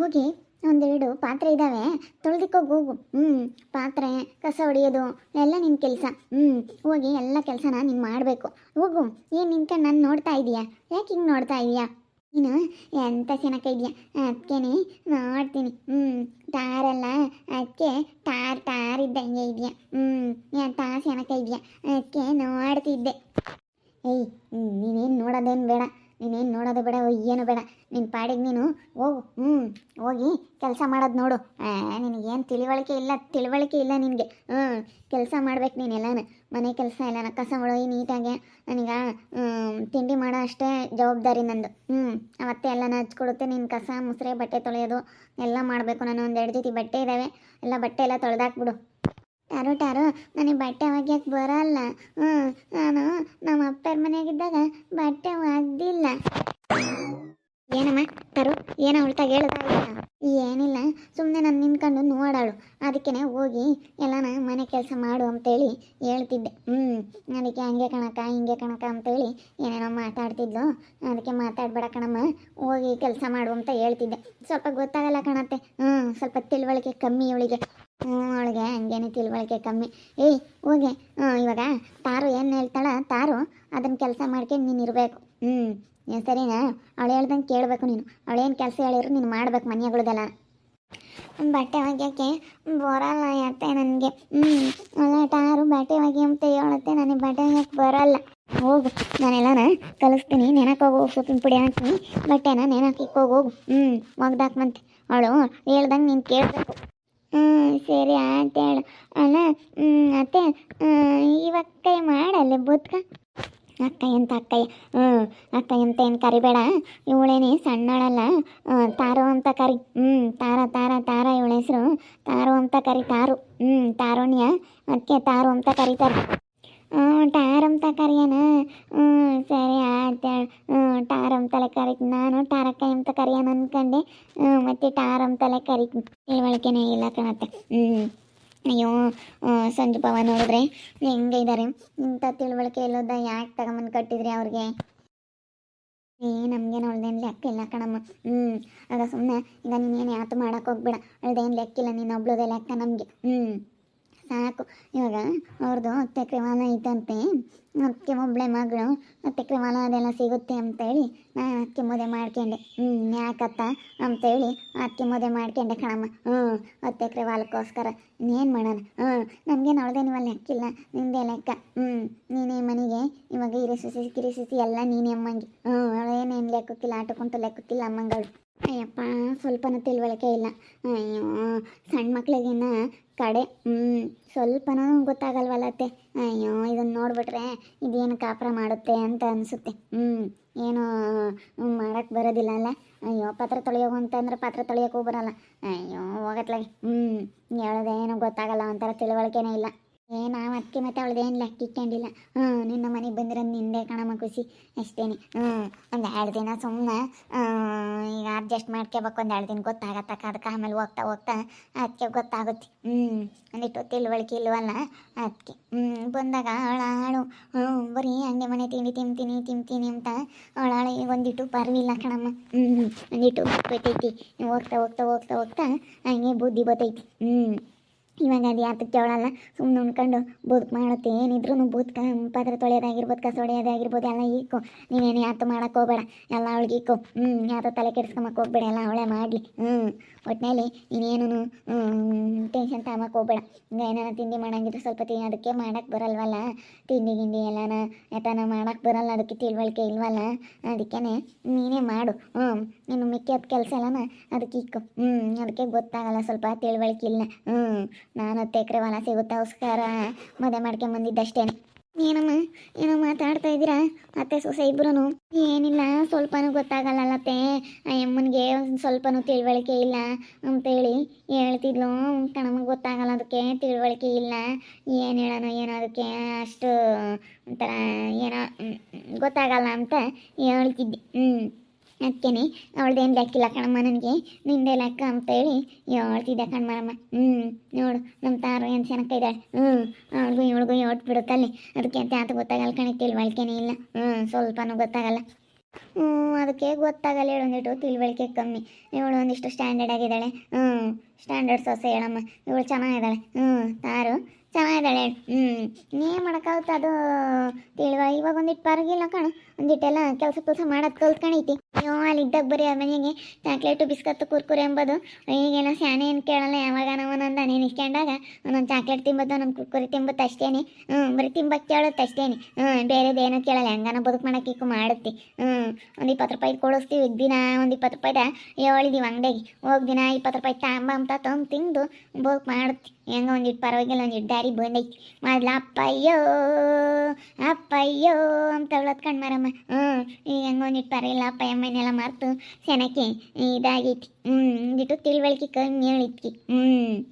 ಹೋಗಿ ಒಂದೆರಡು ಪಾತ್ರೆ ಇದ್ದಾವೆ ತೊಳೆದಿಕ್ಕೋಗಿ. ಹೋಗು ಹ್ಞೂ ಪಾತ್ರೆ, ಕಸ ಹೊಡೆಯೋದು, ಎಲ್ಲ ನಿನ್ನ ಕೆಲಸ. ಹ್ಞೂ ಹೋಗಿ ಎಲ್ಲ ಕೆಲಸನ ನೀನು ಮಾಡಬೇಕು. ಹೋಗು, ಏನು ನಿಂತ್ಕೊಂಡು ನಾನು ನೋಡ್ತಾ ಇದೀಯಾ ಯಾಕೆ ಹಿಂಗೆ ನೋಡ್ತಾ ಇದೀಯಾ ನೀನು ಎಂಥ ಚೆನ್ನಾಗ ಇದೆಯಾ ಅದಕ್ಕೇನೆ ನೋಡ್ತೀನಿ ಹ್ಞೂ ಟಾರಲ್ಲ ಅದಕ್ಕೆ ಟಾರ್ ಟಾರ್ ಇದ್ದಂಗೆ ಇದೆಯಾ ಹ್ಞೂ ಎಂಥ ಚೆನ್ನಾಗ ಇದೆಯಾ ಅದಕ್ಕೆ ನೋಡ್ತಿದ್ದೆ. ಏಯ್ ನೀನೇನು ನೋಡೋದೇನು ಬೇಡ. ನೀನೇನು ನೋಡೋದು ಬೇಡ ಏನು ಬೇಡ. ನಿನ್ನ ಪಾಡಿಗೆ ನೀನು ಹೋಗು ಹ್ಞೂ ಹೋಗಿ ಕೆಲಸ ಮಾಡೋದು ನೋಡು. ನಿನಗೇನು ತಿಳಿವಳಿಕೆ ಇಲ್ಲ ತಿಳಿವಳಿಕೆ ಇಲ್ಲ ನಿನಗೆ. ಹ್ಞೂ ಕೆಲಸ ಮಾಡ್ಬೇಕು ನೀನೆಲ್ಲನ ಮನೆ ಕೆಲಸ ಎಲ್ಲ ಕಸ ಹೊಡೋಯಿ ನೀಟಾಗೆ. ನನಗೆ ತಿಂಡಿ ಮಾಡೋ ಅಷ್ಟೇ ಜವಾಬ್ದಾರಿ ನಂದು. ಹ್ಞೂ ಅವತ್ತೆ ಎಲ್ಲನ ಹಚ್ಕೊಡುತ್ತೆ ನಿನ್ನ ಕಸ, ಮುಸ್ರೆ, ಬಟ್ಟೆ ತೊಳೆಯೋದು ಎಲ್ಲ ಮಾಡಬೇಕು ನಾನು. ಒಂದು ಎರಡು ಜೊತೆ ಬಟ್ಟೆ ಇದ್ದಾವೆ ಎಲ್ಲ ಬಟ್ಟೆ ಎಲ್ಲ ತೊಳೆದಾಕ್ಬಿಡು. ಟಾರು ಟಾರು ನನಗೆ ಬಟ್ಟೆ ಒಗ್ಯಕ್ಕೆ ಬರಲ್ಲ. ಹ್ಞೂ ನಾನು ನಮ್ಮ ಅಪ್ಪರ ಮನೆಯಾಗಿದ್ದಾಗ ಬಟ್ಟೆ ಒಗ್ದಿಲ್ಲ. ಏನಮ್ಮ, ತರು, ಏನೋ ಉಳ್ತಾಗ ಹೇಳುತ್ತಾ ಏನಿಲ್ಲ ಸುಮ್ಮನೆ ನಾನು ನಿಂತ್ಕೊಂಡು ನೋಡಾಳು. ಅದಕ್ಕೆ ಹೋಗಿ ಎಲ್ಲನ ಮನೆ ಕೆಲಸ ಮಾಡು ಅಂತೇಳಿ ಹೇಳ್ತಿದ್ದೆ. ಹ್ಞೂ ಅದಕ್ಕೆ ಹಂಗೆ ಕಣಕ ಹಿಂಗೆ ಕಣಕ ಅಂತೇಳಿ ಏನೇನೋ ಮಾತಾಡ್ತಿದ್ಲು. ಅದಕ್ಕೆ ಮಾತಾಡ್ಬೇಡ ಕಣಮ್ಮ, ಹೋಗಿ ಕೆಲಸ ಮಾಡು ಅಂತ ಹೇಳ್ತಿದ್ದೆ. ಸ್ವಲ್ಪ ಗೊತ್ತಾಗಲ್ಲ ಕಣತ್ತೆ. ಹ್ಞೂ ಸ್ವಲ್ಪ ತಿಳುವಳಿಕೆ ಕಮ್ಮಿ ಇವಳಿಗೆ. ಹ್ಞೂ, ಅವಳಿಗೆ ಹಂಗೇನೆ ತಿಳುವಳಿಕೆ ಕಮ್ಮಿ. ಏಯ್, ಹೋಗಿ. ಹ್ಞೂ ಇವಾಗ ತಾರು ಏನು ಹೇಳ್ತಾಳ? ತಾರು ಅದನ್ನ ಕೆಲಸ ಮಾಡ್ಕೊಂಡು ನೀನು ಇರಬೇಕು. ಹ್ಞೂ ಸರಿನಾ? ಅವಳು ಹೇಳ್ದಂಗೆ ಕೇಳಬೇಕು ನೀನು. ಅವಳೇನು ಕೆಲಸ ಹೇಳಿದ್ರು ನೀನು ಮಾಡ್ಬೇಕು ಮನೆಗಳದೆಲ್ಲ. ಬಟ್ಟೆ ಒಗ್ಯಕ್ಕೆ ಬರಲ್ಲ ಯಾಕೆ ನನಗೆ. ಹ್ಞೂ ಅಲ್ಲ ಟಾರು ಬಟ್ಟೆ ಒಗಿ ಹೇಳುತ್ತೆ. ನನಗೆ ಬಟ್ಟೆ ಒಗ್ಯಕ್ಕೆ ಬರಲ್ಲ. ಹೋಗು, ನಾನೆಲ್ಲನ ಕಲಿಸ್ತೀನಿ. ನೆನಕೋಗು ಸೊಪ್ಪಿನ ಪುಡಿ ಹಾಕ್ತೀನಿ. ಬಟ್ಟೆನ ನೆನಕ್ಕೆ ಹೋಗು. ಹ್ಞೂ ಒಗ್ದಾಕ್ಮಂತೆ. ಅವಳು ಹೇಳ್ದಂಗೆ ನೀನು ಕೇಳಬೇಕು. ಹ್ಞೂ ಸರಿ ಆಯ್ತು ಹೇಳು. ಹ್ಞೂ ಅತ್ತೆ ಇವಾಗ ಕೈ ಮಾಡಲ್ಲ ಬೂತ್ಕ ಅಕ್ಕ ಎಂತ ಅಕ್ಕಯ್ಯ ಹ್ಞೂ ಅಕ್ಕ ಎಂತ ಏನು ಕರಿಬೇಡ. ಇವಳೇನೇ ಸಣ್ಣಳಲ್ಲ. ತಾರೋ ಅಂತ ಕರಿ ಹ್ಞೂ ತಾರ ತಾರ ತಾರ ಇವಳ ಹೆಸರು. ತಾರೋ ಅಂತ ಕರಿ ತಾರು ಹ್ಞೂ ತಾರುಣ್ಯ. ಅದಕ್ಕೆ ತಾರು ಅಂತ ಕರೀತಾರೆ. ಹ್ಞೂ ಟಾರ್ ಅಂತ ಕರಿಯೋಣ ಹ್ಞೂ ಸರಿ ಆಯ್ತು ಹೇಳು. ಹ್ಞೂ ಟಾರ್ ಅಂತಲೇ ಕರಿತೀನಿ ನಾನು ಟಾರಕ್ಕ ಅಂತ ಕರಿಯೋಣ ಅಂದ್ಕೊಂಡೆ ಹ್ಞೂ ಮತ್ತೆ ಟಾರ್ ಅಂತಲೇ ಕರಿತೀನಿ ತಿಳುವಳಿಕೆನೇ ಇಲ್ಲ ಕಣತ್ತೆ ಹ್ಞೂ ಅಯ್ಯೋ ಸಂಜು ಪವ ನೋಡಿದ್ರೆ ಹೆಂಗೆ ಇದ್ದಾರೆ ಇಂಥ ತಿಳುವಳಿಕೆ ಇಲ್ಲೋದ ಯಾಕೆ ತಗೊಂಬಂದು ಕಟ್ಟಿದ್ರಿ ಅವ್ರಿಗೆ? ಏ ನಮಗೆ ನೋಡ್ದೇನು ಲೆಕ್ಕ ಇಲ್ಲ ಕಣಮ್ಮ. ಹ್ಞೂ ಆಗ ಸುಮ್ಮನೆ ಈಗ ನೀನೇನು ಯಾತು ಮಾಡೋಕೆ ಹೋಗ್ಬೇಡ. ಅಳ್ದೇನು ಲೆಕ್ಕಿಲ್ಲ ನೀನು ಒಬ್ಳದೇ ಲೆಕ್ಕ ನಮಗೆ. ಹ್ಞೂ ಸಾಕು. ಇವಾಗ ಅವ್ರದ್ದು ಹೊಲ ಐತಂತೆ ಅದಕ್ಕೆ ಒಬ್ಬಳೆ ಮಗಳು ಹೊಲ ಅದೆಲ್ಲ ಸಿಗುತ್ತೆ ಅಂತೇಳಿ ನಾನು ಅದಕ್ಕೆ ಮದುವೆ ಮಾಡ್ಕೊಂಡೆ. ಹ್ಞೂ ಯಾಕತ್ತ ಅಂತೇಳಿ ಅದಕ್ಕೆ ಮದುವೆ ಮಾಡ್ಕೊಂಡೆ ಕಣಮ್ಮ. ಹ್ಞೂ ಹತ್ತು ಎಕರೆ ಹೊಲಕ್ಕೋಸ್ಕರ ಇನ್ನೇನು ಮಾಡೋಣ? ಹ್ಞೂ ನಮಗೆ ನೋಡ್ದೇನಿವ ಲೆಕ್ಕಿಲ್ಲ ನಿಂದೇ ಲೆಕ್ಕ. ಹ್ಞೂ ನೀನೇ ಮನೆಗೆ, ಇವಾಗ ಹಿರಿ ಸುಸಿ ಕಿರಿ ಸುಸಿ ಎಲ್ಲ ನೀನೇ ಅಮ್ಮಂಗೆ. ಹ್ಞೂ ಅವಳೇನೇನು ಲೆಕ್ಕಕ್ಕಿಲ್ಲ ಆಟಕ್ಕಂತೂ ಲೆಕ್ಕಕ್ಕಿಲ್ಲ ಅಮ್ಮಂಗಳು ಅಯ್ಯಪ್ಪ, ಸ್ವಲ್ಪನೂ ತಿಳುವಳಿಕೆ ಇಲ್ಲ. ಅಯ್ಯೋ ಸಣ್ಣ ಮಕ್ಳಿಗಿನ್ನ ಕಡೆ ಹ್ಞೂ ಸ್ವಲ್ಪನೂ ಗೊತ್ತಾಗಲ್ವಲ್ಲತ್ತೆ ಅಯ್ಯೋ ಇದನ್ನು ನೋಡ್ಬಿಟ್ರೆ ಇದೇನು ಕಾಪುರ ಮಾಡುತ್ತೆ ಅಂತ ಅನಿಸುತ್ತೆ. ಹ್ಞೂ ಏನು ಮಾಡಕ್ಕೆ ಬರೋದಿಲ್ಲ ಅಲ್ಲ. ಅಯ್ಯೋ, ಪಾತ್ರೆ ತೊಳೆಯೋಗು ಅಂತಂದ್ರೆ ಪಾತ್ರೆ ತೊಳೆಯೋಕ್ಕೂ ಬರಲ್ಲ ಅಯ್ಯೋ, ಹೋಗತ್ಲಾಗೆ. ಹ್ಞೂ ಹೇಳೋದೇನು ಗೊತ್ತಾಗಲ್ಲ, ಒಂಥರ ತಿಳುವಳಿಕೆನೇ ಇಲ್ಲ. ಏ, ನಾವು ಅದಕ್ಕೆ ಮತ್ತೆ ಅವಳದೇನು ಲೆಕ್ಕ ಇಟ್ಕೊಂಡಿಲ್ಲ. ಹ್ಞೂ ನಿನ್ನ ಮನೆಗೆ ಬಂದಿರೋದು ನಿಂದೆ ಕಣಮ್ಮ ಖುಷಿ. ಅಷ್ಟೇನೆ. ಹ್ಞೂ ಒಂದು ಎರಡು ದಿನ ಸುಮ್ಮನೆ ಈಗ ಅಡ್ಜಸ್ಟ್ ಮಾಡ್ಕೋಬೇಕು ಒಂದು ಎರಡು ದಿನ ಗೊತ್ತಾಗತ್ತಕ್ಕ ಅದಕ್ಕೆ ಆಮೇಲೆ ಹೋಗ್ತಾ ಹೋಗ್ತಾ ಅದಕ್ಕೆ ಗೊತ್ತಾಗುತ್ತೆ. ಹ್ಞೂ ಒಂದಿಟ್ಟು ತಿಳುವಳಿಕೆ ಇಲ್ವಲ್ಲ ಅದಕ್ಕೆ ಹ್ಞೂ ಬಂದಾಗ ಅವಳಾಳು ಹ್ಞೂ ಬರೀ ಹಂಗೆ ಮನೆ ತಿಂಡಿ ತಿಂತೀನಿ ತಿಂತೀನಿ ಅಂತ ಅವಳಾಳು ಈಗ ಒಂದಿಟ್ಟು ಪರ್ವಿಲ್ಲ ಕಣಮ್ಮ. ಹ್ಞೂ ಒಂದಿಟ್ಟು ಬರ್ತೈತಿ ಹೋಗ್ತಾ ಹೋಗ್ತಾ ಹೋಗ್ತಾ ಹೋಗ್ತಾ ಹಂಗೆ ಬುದ್ಧಿ ಬತ್ತೈತಿ. ಹ್ಞೂ ಇವಾಗ ಅದು ಯಾತಕ್ಕೆ ಅವಳಲ್ಲ ಸುಮ್ಮನೆ ಉಣ್ಕೊಂಡು ಬದುಕು ಮಾಡುತ್ತೆ. ಏನಿದ್ರು ಬೂದ್ಕ ಪಾತ್ರೆ ತೊಳೆಯೋದಾಗಿರ್ಬೋದು, ಕಸ ಹೊಡೆಯೋದಾಗಿರ್ಬೋದು, ಎಲ್ಲ ಈಕು. ನೀನೇನು ಯಾತು ಮಾಡಕ್ಕೆ ಹೋಗ್ಬೇಡ. ಎಲ್ಲ ಅವಳಿಗೆ ಈಕು. ಹ್ಞೂ ಯಾತ ತಲೆ ಕೆಡ್ಸ್ಕೊಂಬಕ್ಕೆ ಹೋಗ್ಬೇಡ. ಎಲ್ಲ ಅವಳೇ ಮಾಡಲಿ. ಹ್ಞೂ ಒಟ್ಟಿನಲ್ಲಿ ನೀನೇನು ಟೆನ್ಷನ್ ತಗೊಂಬಕ್ಕೆ ಹೋಗ್ಬೇಡ. ಹಿಂಗೆ ಏನಾರ ತಿಂಡಿ ಮಾಡೋಂಗಿದ್ರೆ ಸ್ವಲ್ಪ ತಿ ಅದಕ್ಕೆ ಮಾಡಕ್ಕೆ ಬರಲ್ವಲ್ಲ? ತಿಂಡಿ, ಗಿಂಡಿ ಎಲ್ಲನ ಯಾತನ ಮಾಡಕ್ಕೆ ಬರಲ್ಲ. ಅದಕ್ಕೆ ತಿಳುವಳಿಕೆ ಇಲ್ವಲ್ಲ? ಅದಕ್ಕೆ ನೀನೇ ಮಾಡು. ಹ್ಞೂ ನೀನು ಮಿಕ್ಕಿದ ಕೆಲಸ ಎಲ್ಲನ ಅದಕ್ಕೆ ಇಕ್ಕು ಹ್ಞೂ ಅದಕ್ಕೆ ಗೊತ್ತಾಗಲ್ಲ. ಸ್ವಲ್ಪ ತಿಳುವಳಿಕೆ ಇಲ್ಲ. ಹ್ಞೂ ನಾನು ಹತ್ತು ಎಕರೆ ಹೊಲ ಸಿಗುತ್ತೋಸ್ಕರ ಮದುವೆ ಮಾಡ್ಕೊಂಬಂದಿದ್ದಷ್ಟೇನೆ ಏನಮ್ಮ, ಏನೋ ಮಾತಾಡ್ತಾ ಇದ್ದೀರಾ? ಅತ್ತೆ, ಸೊಸೆ ಇಬ್ಬರೂ ಏನಿಲ್ಲ, ಸ್ವಲ್ಪನೂ ಗೊತ್ತಾಗಲ್ಲತ್ತೆ ಆ ಅಮ್ಮನಿಗೆ ಒಂದು ಸ್ವಲ್ಪನೂ ತಿಳುವಳಿಕೆ ಇಲ್ಲ ಅಂತೇಳಿ ಹೇಳ್ತಿದ್ಲು. ಕಣಮಗೆ ಗೊತ್ತಾಗಲ್ಲ ಅದಕ್ಕೆ ತಿಳುವಳಿಕೆ ಇಲ್ಲ. ಏನು ಹೇಳೋಣ, ಏನೋ ಅದಕ್ಕೆ ಅಷ್ಟು ಒಂಥರ ಏನೋ ಗೊತ್ತಾಗಲ್ಲ ಅಂತ ಹೇಳ್ತಿದ್ದೆ. ಹ್ಞೂ ಅದಕ್ಕೇನೆ ಅವಳ್ದೇನು ಲೆಕ್ಕಿಲ್ಲ ಕಣಮ್ಮ ನನಗೆ. ನಿಂದೆ ಲೆಕ್ಕ ಅಂತೇಳಿ ಹೇಳ್ತಿದ್ದೆ ಕಣ್ಮರಮ್ಮ ಹ್ಞೂ ನೋಡು ನಮ್ಮ ತಾರು ಏನು ಚೆನ್ನಾಗಿ ಇದ್ದಾಳೆ ಹ್ಞೂ ಅವಳಿಗೂ ಇವಳಿಗೂ ಹೇಳ್ಬಿಡುತ್ತಲ್ಲಿ ಅದಕ್ಕೆ ಅಂತ ಯಾತ ಗೊತ್ತಾಗಲ್ಲ ಕಣಿ, ತಿಳುವಳಿಕೆನೇ ಇಲ್ಲ. ಹ್ಞೂ ಸ್ವಲ್ಪನೂ ಗೊತ್ತಾಗಲ್ಲ. ಹ್ಞೂ ಅದಕ್ಕೆ ಗೊತ್ತಾಗಲ್ಲ ಹೇಳೊಂದಿಟ್ಟು ತಿಳುವಳಿಕೆ ಕಮ್ಮಿ. ಇವಳು ಒಂದಿಷ್ಟು ಸ್ಟ್ಯಾಂಡರ್ಡ್ ಆಗಿದ್ದಾಳೆ. ಹ್ಞೂ ಸ್ಟ್ಯಾಂಡರ್ಡ್ ಸೊಸೆ ಹೇಳಮ್ಮ ಇವಳು ಚೆನ್ನಾಗಿದ್ದಾಳೆ. ಹ್ಞೂ ತಾರು ಚೆನ್ನಾಗಿದ್ದಾಳೆ. ಹ್ಞೂ ನೀ ಮಾಡೋಕ್ಕಾಗುತ್ತೆ ಅದು? ತಿಳುವ, ಇವಾಗ ಒಂದಿಟ್ಟು ಪರಗಿಲ್ಲ ಕಣು. ಒಂದಿಟ್ಟೆಲ್ಲ ಕೆಲಸ ಕೆಲಸ ಮಾಡೋದು ಕಲ್ತ್ಕೊಂಡೈತಿ ಅಯ್ಯೋ, ಅಲ್ಲಿ ಇದ್ದಾಗ ಬರೀ ಆ ಮನೆಗೆ ಚಾಕ್ಲೇಟು ಬಿಸ್ಕತ್ತು, ಕುರ್ಕುರೆ ಎಂಬುದು. ಈಗೆಲ್ಲ ಸ್ಯಾನೆ ಏನು ಕೇಳಲ್ಲ, ಯಾವಾಗ ನಾವು ಒಂದೊಂದು ನೀನು ಇಸ್ಕೊಂಡಾಗ ಒಂದೊಂದು ಚಾಕ್ಲೇಟ್ ತಿಂಬೋದು, ಒಂದೊಂದು ಕುರ್ಕುರೆ ತಿಂಬುತ್ತೆ ಅಷ್ಟೇನೆ. ಹ್ಞೂ ಬರೀ ತಿಂಬಕ್ಕೆ ಕೇಳೋದು ಅಷ್ಟೇನೆ. ಹ್ಞೂ ಬೇರೆದೇನೂ ಕೇಳಲ್ಲ, ಹೆಂಗಾನ ಬದುಕು ಮಾಡೋಕೆ ಇಕ್ಕು ಮಾಡುತ್ತೆ. ಹ್ಞೂ ಒಂದು ಇಪ್ಪತ್ತು ರೂಪಾಯಿ ಕೊಡಿಸ್ತೀವಿ, ದಿನ ಒಂದು ಇಪ್ಪತ್ತು ರೂಪಾಯಿದ? ಹೇಳಿದೀವಿ ಅಂಗಡಿಗೆ ಹೋಗಿ ದಿನ ಇಪ್ಪತ್ತು ರೂಪಾಯಿ ತಾಂಬ ಅಂತ ತಂದು ಬೋಕ್ ಮಾಡ್ತಿ. ಹೆಂಗ ಒಂದಿಟ್ಟು ಪರವಾಗಿಲ್ಲ ಒಂದಿಟ್ಟು ದಾರಿ ಬಂದೈತಿ. ಮೊದ್ಲ ಅಪ್ಪಯ್ಯೋ ಅಪ್ಪಯ್ಯೋ ಅಂತ ಅವಳತ್ಕಂಡು ಮಾರಮ್ಮ. ಹ್ಞೂ ಈಗ ಹೆಂಗ ಒಂದಿಟ್ಟು ಪರವಾಗಿಲ್ಲ ಅಪ್ಪ ಅಮ್ಮನೆಲ್ಲ ಮರ್ತು ಸೆನಕ್ಕೆ ಇದಾಗೈತಿ. ಹ್ಞೂ ಒಂದಿಟ್ಟು ತಿಳುವಳಿಕೆ ಕಮ್ಮಿ ಹೇಳಿದ್ಕಿ. ಹ್ಞೂ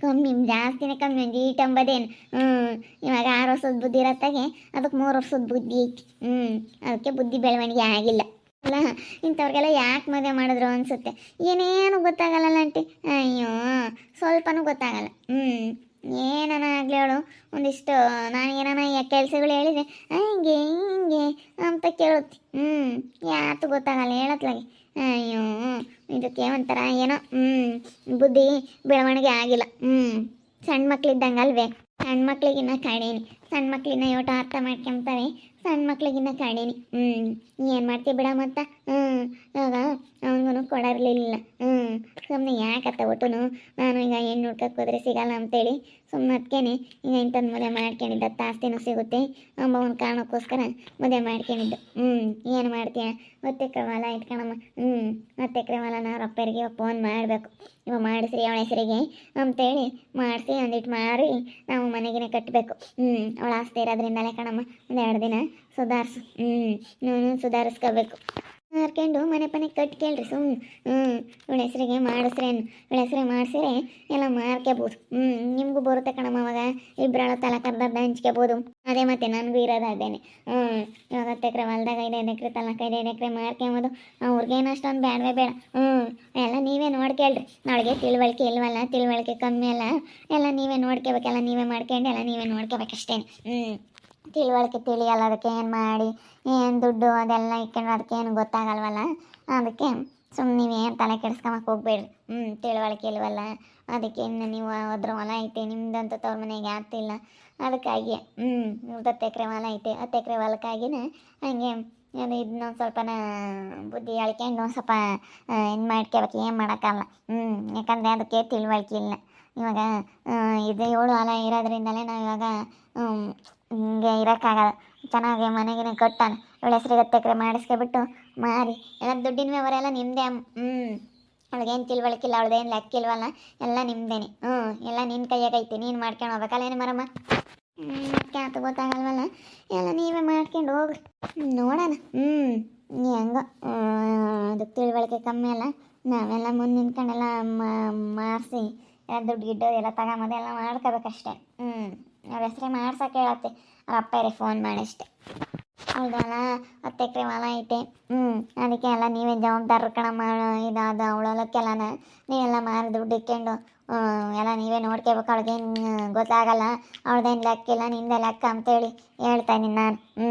ಕಮ್ಮಿ, ಜಾಸ್ತಿನೇ ಕಮ್ಮಿ ಒಂದು ಈಟ್ ಅಂಬದೇನು. ಹ್ಞೂ ಇವಾಗ ಆರು ವರ್ಷದ ಬುದ್ಧಿ ಇರತ್ತಾಗೆ ಅದಕ್ಕೆ ಮೂರು ವರ್ಷದ ಬುದ್ಧಿ ಐತಿ. ಹ್ಞೂ ಅದಕ್ಕೆ ಬುದ್ಧಿ ಬೆಳವಣಿಗೆ ಆಗಿಲ್ಲ. ಅಲ್ಲ ಇಂಥವ್ರಿಗೆಲ್ಲ ಯಾಕೆ ಮದುವೆ ಮಾಡಿದ್ರು ಅನ್ಸುತ್ತೆ. ಏನೇನು ಗೊತ್ತಾಗಲ್ಲ ಆಂಟಿ? ಅಯ್ಯೋ, ಸ್ವಲ್ಪನೂ ಗೊತ್ತಾಗಲ್ಲ. ಹ್ಞೂ ಏನಾನ ಆಗಲಿ ಅವಳು. ಒಂದಿಷ್ಟು ನಾನು ಏನಾನ ಕೆಲಸಗಳು ಹೇಳಿದೆ ಹಂಗೆ, ಹಿಂಗೆ ಅಂತ ಕೇಳುತ್ತೆ. ಹ್ಞೂ ಯಾತು ಗೊತ್ತಾಗಲ್ಲ, ಹೇಳತ್ಲಾಗೆ. ಅಯ್ಯೋ, ಇದಕ್ಕೆ ಒಂಥರ ಏನೋ ಹ್ಞೂ ಬುದ್ಧಿ ಬೆಳವಣಿಗೆ ಆಗಿಲ್ಲ. ಹ್ಞೂ ಸಣ್ಣ ಮಕ್ಳಿದ್ದಂಗೆ ಅಲ್ವೇ ಸಣ್ಣ ಮಕ್ಳಿಗಿನ್ನ ಕಡೀನಿ ಸಣ್ಣ ಮಕ್ಳಿನ್ನ ಯೋಟ ಅರ್ಥ ಮಾಡ್ಕೊಂತಾರೆ. ಸಣ್ಣ ಮಕ್ಳಿಗಿನ್ನ ಕಡೀನಿ ಹ್ಞೂ ಏನು ಮಾಡ್ತೀವಿ ಬಿಡ ಮತ್ತ? ಹ್ಞೂ ಇವಾಗ ಅವನಿಗೂ ಕೊಡರ್ಲಿಲ್ಲ. ಹ್ಞೂ ಸುಮ್ಮನೆ ಯಾಕತ್ತ ಒಟ್ಟು ನಾನು ಈಗ ಹೆಣ್ಣು ಹುಡ್ಕಕ್ಕೆ ಹೋದ್ರೆ ಸಿಗಲ್ಲ ಅಂತೇಳಿ ಸುಮ್ಮನೆ ಅದಕ್ಕೇನೆ ಈಗ ಇಂಥದ್ದು ಮದುವೆ ಮಾಡ್ಕೊಂಡಿದ್ದ ಆಸ್ತಿನೂ ಸಿಗುತ್ತೆ, ಅಂಬ ಒಂದು ಕಾರಣಕ್ಕೋಸ್ಕರ ಮದುವೆ ಮಾಡ್ಕೊಂಡಿದ್ದು. ಹ್ಞೂ ಏನು ಮಾಡ್ತೀಯ? ಮತ್ತೆ ಹೊಲ ಇಟ್ಕೊಳಮ್ಮ ಹ್ಞೂ ಮತ್ತೆ ಎಕರೆ ನಾವು ರೊಪ್ಪರಿಗೆ ಫೋನ್ ಮಾಡಬೇಕು. ಇವಾಗ ಮಾಡಿಸ್ರಿ ಅವಳ ಹೆಸರಿಗೆ ಅಂತೇಳಿ ಮಾಡಿಸಿ ಒಂದಿಟ್ಟು ಮಾರಿ ನಾವು ಮನೆಗೇನೆ ಕಟ್ಟಬೇಕು ಹ್ಞೂ ಅವಳ ಆಸ್ತಿ ಇರೋದ್ರಿಂದಲೇ ಕಣಮ್ಮ ಒಂದು ಎರಡು ದಿನ ಸುಧಾರಿಸು. ಹ್ಞೂ ಸುಧಾರಿಸ್ಕೋಬೇಕು. ಮಾರ್ಕೊಂಡು ಮನೆ ಪನೆ ಕಟ್ಕೇಳ್ರಿ ಸುಮ್ಮನೆ ಹ್ಞೂ ಇವಳ ಹೆಸರಿಗೆ ಮಾಡಿಸ್ರೇನು, ಇವಳ ಹೆಸರಿಗೆ ಎಲ್ಲ ಮಾರ್ಕೋಬೋದು ಹ್ಞೂ ನಿಮಗೂ ಬರುತ್ತೆ ಕಣಮ್ಮ ಅವಾಗ. ಇಬ್ಬರಳ ತಲೆ ಕರ್ದರ್ದ ಹಂಚ್ಕೋಬೋದು. ಅದೇ ಮತ್ತೆ ನನಗೂ ಇರೋದು ಅದೇನೆ. ಹ್ಞೂ ಇವಾಗ ಹತ್ತು ಎಕರೆ ಹೊಲ್ದಾಗ ಐದು ಎಕರೆ ತಲಕ ಐದೈದು ಎಕರೆ ಮಾರ್ಕೊಂಬೋದು ಅವ್ರಿಗೇನು ಅಷ್ಟೊಂದು ಬೇಡವೇ ಬೇಡ. ಹ್ಞೂ ಎಲ್ಲ ನೀವೇ ನೋಡ್ಕೇಳ್ರಿ. ನಾಳೆಗೆ ತಿಳುವಳಿಕೆ ಇಲ್ವಲ್ಲ, ತಿಳುವಳಿಕೆ ಕಮ್ಮಿ ಅಲ್ಲ. ಎಲ್ಲ ನೀವೇ ನೋಡ್ಕೋಬೇಕೆಲ್ಲ ನೀವೇ ಮಾಡ್ಕೊಂಡು, ಎಲ್ಲ ನೀವೇ ನೋಡ್ಕೋಬೇಕಷ್ಟೇ ಹ್ಞೂ ತಿಳುವಳಿಕೆ ತಿಳಿಯಲ್ಲ, ಅದಕ್ಕೆ ಏನು ಮಾಡಿ, ಏನು ದುಡ್ಡು ಅದೆಲ್ಲ ಇಟ್ಕೊಂಡು ಅದಕ್ಕೆ ಏನು ಗೊತ್ತಾಗಲ್ವಲ್ಲ? ಅದಕ್ಕೆ ಸುಮ್ಮನೆ ನೀವೇನು ತಲೆ ಕೆಡಿಸ್ಕೊಂಬಕ್ಕೆ ಹೋಗ್ಬೇಡ್ರಿ. ಹ್ಞೂ ತಿಳುವಳಿಕೆ ಇಲ್ವಲ್ಲ? ಅದಕ್ಕೆ ಇನ್ನು ನೀವು ಅದ್ರ ಹೊಲ ಐತೆ ನಿಮ್ಮದಂತೂ ತವ್ರ ಮನೆಗೆ ಆಗ್ತಿಲ್ಲ ಅದಕ್ಕಾಗಿ ಹ್ಞೂ ನಿಮ್ದು ಹತ್ತು ಎಕರೆ ಹೊಲ ಐತೆ, ಹತ್ತು ಎಕರೆ ಹೊಲಕ್ಕಾಗಿನ ಹಂಗೆ ಅದು ಇದನ್ನೊಂದು ಸ್ವಲ್ಪನ ಬುದ್ಧಿ ಹೇಳ್ಕೊಂಡು ಸ್ವಲ್ಪ ಇದು ಮಾಡ್ಕೋಬೇಕು ಏನು ಮಾಡೋಕ್ಕಲ್ಲ ಹ್ಞೂ ಯಾಕಂದರೆ ಅದಕ್ಕೆ ತಿಳುವಳಿಕೆ ಇಲ್ಲ. ಇವಾಗ ಇದು ಏಳು ಹೊಲ ಇರೋದ್ರಿಂದಲೇ ನಾವು ಇವಾಗ ಹಿಂಗೆ ಇರೋಕ್ಕಾಗಲ್ಲ. ಚೆನ್ನಾಗಿ ಮನೆಗಿನ ಕಟ್ಟಾನ. ಇವಳ ಹೆಸ್ರಿಗೆ ಹತ್ತು ಎಕರೆ ಮಾಡಿಸ್ಕೊಬಿಟ್ಟು ಮಾರಿ. ಎಲ್ಲ ದುಡ್ಡಿನ ವ್ಯವಹಾರ ಎಲ್ಲ ನಿಮ್ಮದೇ ಹ್ಞೂ ಅವಳಿಗೇನು ತಿಳುವಳಿಕಿಲ್ಲ ಅವಳದೇನು ಲೆಕ್ಕಿಲ್ವಲ್ಲ ಎಲ್ಲ ನಿಮ್ಮದೇನೆ ಹ್ಞೂ ಎಲ್ಲ ನಿನ್ನ ಕೈಯಾಗೈತಿ ನೀನು ಮಾಡ್ಕೊಂಡು ಹೋಗ್ಬೇಕಲ್ಲ ಏನು ಮರಮ್ಮ? ಮತ್ತೆ ಆತ ಗೊತ್ತಾಗಲ್ವಲ್ಲ? ಎಲ್ಲ ನೀವೇ ಮಾಡ್ಕೊಂಡು ಹೋಗ್ರಿ. ನೋಡೋಣ. ಹ್ಞೂ ಹೆಂಗೋ ಅದಕ್ಕೆ ತಿಳುವಳಿಕೆ ಕಮ್ಮಿ ಅಲ್ಲ. ನಾವೆಲ್ಲ ಮುಂದೆ ನಿಂತ್ಕೊಂಡೆಲ್ಲ ಮಾರಿಸಿ. ದುಡ್ಡು ಗಿಡ್ಡು ಎಲ್ಲ ತಗೊಂಬಂದು ಎಲ್ಲ ಮಾಡ್ಕೋಬೇಕಷ್ಟೆ. ಹ್ಞೂ ಅವ್ರ ಹೆಸ್ರಿಗೆ ಮಾಡ್ಸೋಕೆ ಹೇಳತ್ತೆ. ಅವ್ರ ಅಪ್ಪರೇ ಫೋನ್ ಮಾಡಿ ಅಷ್ಟೆ ಹೌದಲ್ಲ ಹತ್ತು ಎಕರೆ ಹೊಲ ಐತೆ. ಹ್ಞೂ ಅದಕ್ಕೆ ಎಲ್ಲ ನೀವೇ ಜವಾಬ್ದಾರರು ಕಣಮ್ಮ ಇದಾದ ಅವಳಕ್ಕೆಲ್ಲನ ನೀವೆಲ್ಲ ಮಾರಿ ದುಡ್ಡು ಇಟ್ಕೊಂಡು ಹ್ಮ್, ಎಲ್ಲ ನೀವೇ ನೋಡ್ಕೋಬೇಕು. ಅವಳಿಗೇನು ಗೊತ್ತಾಗಲ್ಲ. ಅವಳದೇನು ಲೆಕ್ಕಿಲ್ಲ ನಿಂದೆ ಲೆಕ್ಕ ಅಂತೇಳಿ ಹೇಳ್ತಾ ನಾನು. ಹ್ಞೂ